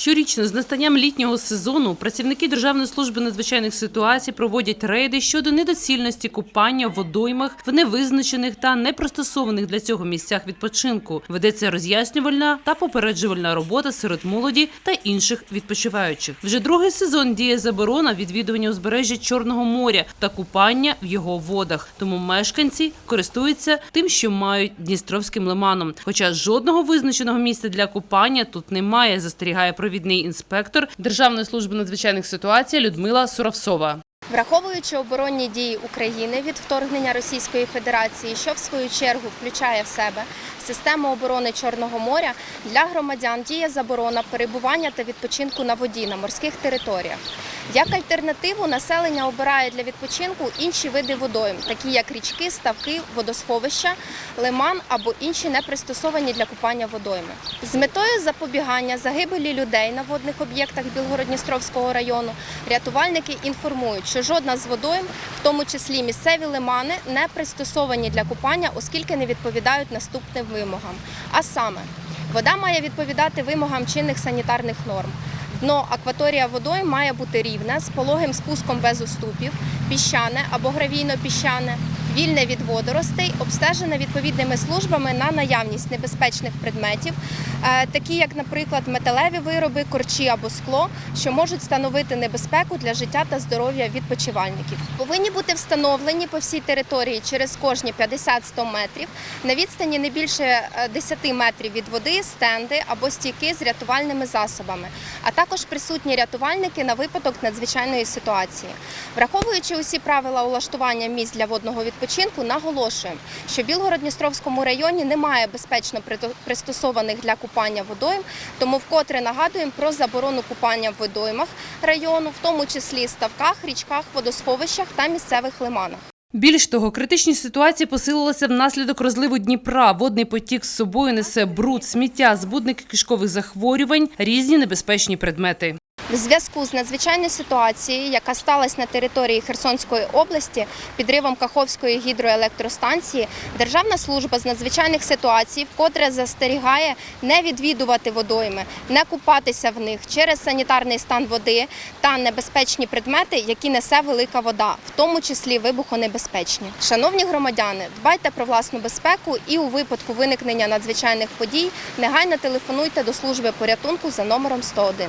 Щорічно з настанням літнього сезону працівники Державної служби надзвичайних ситуацій проводять рейди щодо недоцільності купання в водоймах в невизначених та непристосованих для цього місцях відпочинку. Ведеться роз'яснювальна та попереджувальна робота серед молоді та інших відпочиваючих. Вже другий сезон діє заборона відвідування узбережжя Чорного моря та купання в його водах. Тому мешканці користуються тим, що мають Дністровським лиманом. Хоча жодного визначеного місця для купання тут немає, застерігає провідний інспектор Державної служби надзвичайних ситуацій Людмила Суравсова. Враховуючи оборонні дії України від вторгнення Російської Федерації, що в свою чергу включає в себе систему оборони Чорного моря, для громадян діє заборона перебування та відпочинку на воді на морських територіях. Як альтернативу населення обирає для відпочинку інші види водойм, такі як річки, ставки, водосховища, лиман або інші непристосовані для купання водойми. З метою запобігання загибелі людей на водних об'єктах Білгород-Дністровського району рятувальники інформують, що жодна з водойм, в тому числі місцеві лимани, не пристосовані для купання, оскільки не відповідають наступним вимогам. А саме, вода має відповідати вимогам чинних санітарних норм. Дно акваторія водою має бути рівна з пологим спуском без уступів, піщане або гравійно-піщане, вільне від водоростей, обстежене відповідними службами на наявність небезпечних предметів, е, такі як, наприклад, металеві вироби, корчі або скло, що можуть становити небезпеку для життя та здоров'я відпочивальників. Повинні бути встановлені по всій території через кожні 50-100 метрів на відстані не більше е, 10 метрів від води, стенди або стійки з рятувальними засобами, а також присутні рятувальники на випадок надзвичайної ситуації. Враховуючи усі правила улаштування місць для водного відпочинку, наголошуємо, що в Білгород-Дністровському районі немає безпечно пристосованих для купання водойм, тому вкотре нагадуємо про заборону купання в водоймах району, в тому числі ставках, річках, водосховищах та місцевих лиманах. Більш того, критичні ситуації посилилися внаслідок розливу Дніпра. Водний потік з собою несе бруд, сміття, збудники кишкових захворювань, різні небезпечні предмети. В зв'язку з надзвичайною ситуацією, яка сталася на території Херсонської області підривом Каховської гідроелектростанції, Державна служба з надзвичайних ситуацій вкотре застерігає не відвідувати водойми, не купатися в них через санітарний стан води та небезпечні предмети, які несе велика вода, в тому числі вибухонебезпечні. Шановні громадяни, дбайте про власну безпеку і у випадку виникнення надзвичайних подій негайно телефонуйте до служби порятунку за номером 101.